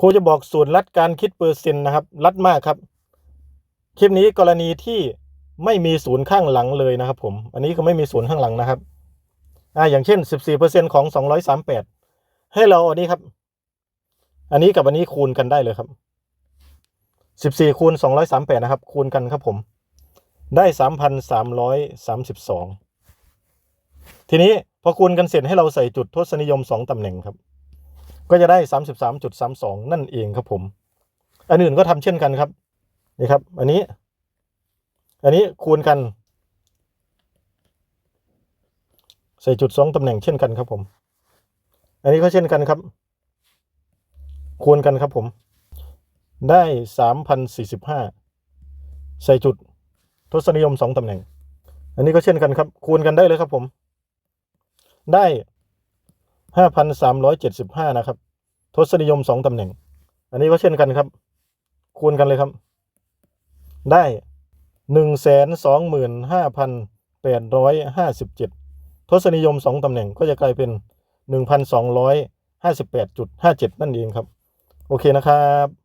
ครูจะบอกสูตรลัดการคิดเปอร์เซ็นต์นะครับลัดมากครับ คลิปนี้กรณีที่ไม่มีศูนย์ข้างหลังเลยนะครับผม อันนี้ก็ไม่มีศูนย์ข้างหลังนะครับ อ่า อย่างเช่น 14%ของ 238 ให้เราอันนี้ครับ อันนี้กับอันนี้คูณกันได้เลยครับ 14คูณ238 นะครับ คูณกันครับผม ได้ 3,332 ทีนี้พอคูณกันเสร็จให้เราใส่จุดทศนิยม 2ตำแหน่งครับ ก็จะได้ 33.32 นั่นเองครับผม อันอื่นก็ทำเช่นกันครับ นี่ครับ อันนี้ อันนี้คูณกัน ใส่จุดสองตำแหน่งเช่นกันครับผม อันนี้ก็เช่นกันครับ คูณกันครับผม ได้สามพันสี่สิบห้าใส่จุดทศนิยมสองตำแหน่ง อันนี้ก็เช่นกันครับ คูณกันได้เลยครับผม ได้ ห้าพันสามร้อยเจ็ดสิบห้านะครับ ทศนิยมสองตำแหน่ง อันนี้ก็เช่นกันครับ คูณกันเลยครับ ได้หนึ่งแสนสองหมื่นห้าพันแปดร้อยห้าสิบเจ็ดทศนิยมสองตำแหน่งก็จะกลายเป็นหนึ่งพันสองร้อยห้าสิบแปดจุดห้าเจ็ดนั่นเองครับ โอเคนะครับ